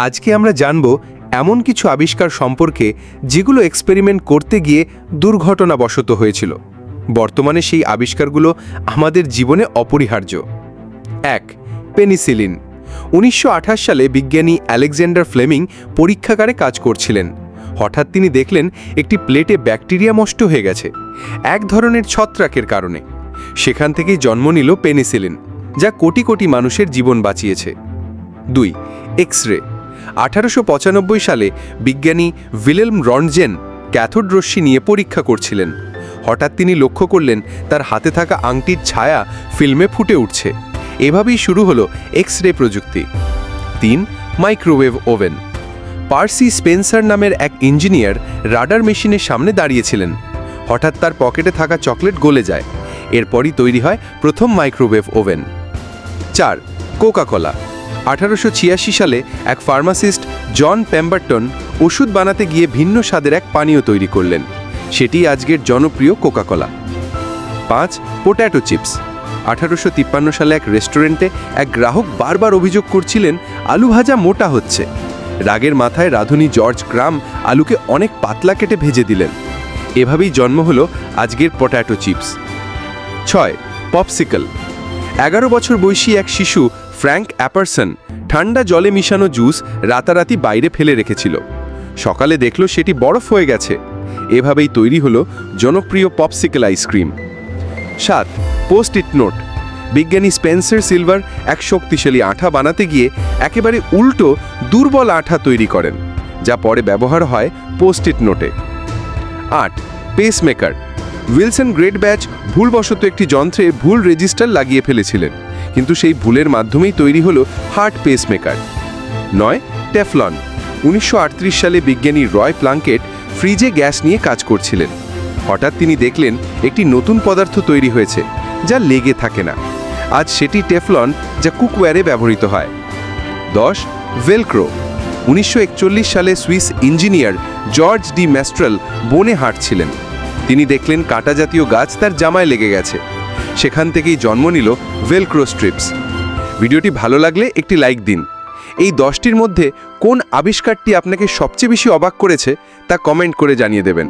আজকে আমরা জানব এমন কিছু আবিষ্কার সম্পর্কে যেগুলো এক্সপেরিমেন্ট করতে গিয়ে দুর্ঘটনাবশত হয়েছিল। বর্তমানে সেই আবিষ্কারগুলো আমাদের জীবনে অপরিহার্য। এক, পেনিসিলিন। উনিশশো আঠাশ সালে বিজ্ঞানী আলেকজান্ডার ফ্লেমিং পরীক্ষাগারে কাজ করছিলেন। হঠাৎ তিনি দেখলেন একটি প্লেটে ব্যাকটেরিয়া নষ্ট হয়ে গেছে, এক ধরনের ছত্রাকের কারণে। সেখান থেকেই জন্ম নিল পেনিসিলিন, যা কোটি কোটি মানুষের জীবন বাঁচিয়েছে। দুই এক্স রে আঠারোশো পঁচানব্বই সালে বিজ্ঞানী ভিলেলম রনজেন ক্যাথোড রশ্মি নিয়ে পরীক্ষা করছিলেন। হঠাৎ তিনি লক্ষ্য করলেন তার হাতে থাকা আংটির ছায়া ফিল্মে ফুটে উঠছে। এভাবেই শুরু হলো এক্স রে প্রযুক্তি। তিন, মাইক্রোওয়েভ ওভেন। পার্সি স্পেন্সার নামের এক ইঞ্জিনিয়ার রাডার মেশিনের সামনে দাঁড়িয়েছিলেন। হঠাৎ তার পকেটে থাকা চকলেট গলে যায়। এরপরই তৈরি হয় প্রথম মাইক্রোওয়েভ ওভেন। চার, কোকাকোলা। আঠারোশো ছিয়াশি সালে এক ফার্মাসিস্ট জন পেম্বারটন ওষুধ বানাতে গিয়ে ভিন্ন স্বাদের এক পানীয় তৈরি করলেন। সেটি আজকের জনপ্রিয় কোকাকোলা। পাঁচ পোট্যাটো চিপস। আঠারোশো তিপ্পান্ন সালে এক রেস্টুরেন্টে এক গ্রাহক বারবার অভিযোগ করছিলেন, আলু ভাজা মোটা হচ্ছে। রাগের মাথায় রাধুনী জর্জ গ্রাম আলুকে অনেক পাতলা কেটে ভেজে দিলেন। এভাবেই জন্ম হলো আজকের পট্যাটো চিপস। ছয়, পপসিকল। এগারো বছর বয়সী এক শিশু ফ্র্যাঙ্ক অ্যাপারসন ঠান্ডা জলে মিশানো জুস রাতারাতি বাইরে ফেলে রেখেছিল। সকালে দেখল সেটি বরফ হয়ে গেছে। এভাবেই তৈরি হলো জনপ্রিয় পপসিকল আইসক্রিম। সাত পোস্ট ইট নোট। বিজ্ঞানী স্পেন্সার সিলভার এক শক্তিশালী আঠা বানাতে গিয়ে একেবারে উল্টো দুর্বল আঠা তৈরি করেন, যা পরে ব্যবহার হয় পোস্ট ইট নোটে। আট, পেসমেকার। উইলসন গ্রেট ব্যাচ ভুলবশত একটি যন্ত্রে ভুল রেজিস্টার লাগিয়ে ফেলেছিলেন। কিন্তু সেই ভুলের মাধ্যমেই তৈরি হলো হার্ট পেসমেকার নয় টেফলন উনিশশো আটত্রিশ সালে বিজ্ঞানী রয় প্লাঙ্কেট ফ্রিজে গ্যাস নিয়ে কাজ করছিলেন। হঠাৎ তিনি দেখলেন একটি নতুন পদার্থ তৈরি হয়েছে, যা লেগে থাকে না। আজ সেটি টেফলন যা কুকওয়্যারে ব্যবহৃত হয়। দশ ভেলক্রো উনিশশো একচল্লিশ সালে Swiss engineer George de Mestral বনে হাঁটছিলেন। তিনি দেখলেন কাঁটা জাতীয় গাছ তার জামায় লেগে গেছে। সেখান থেকেই জন্ম নিল ভেলক্রো স্ট্রিপস ভিডিওটি ভালো লাগলে একটি লাইক দিন। এই দশটির মধ্যে কোন আবিষ্কারটি আপনাকে সবচেয়ে বেশি অবাক করেছে তা কমেন্ট করে জানিয়ে দেবেন।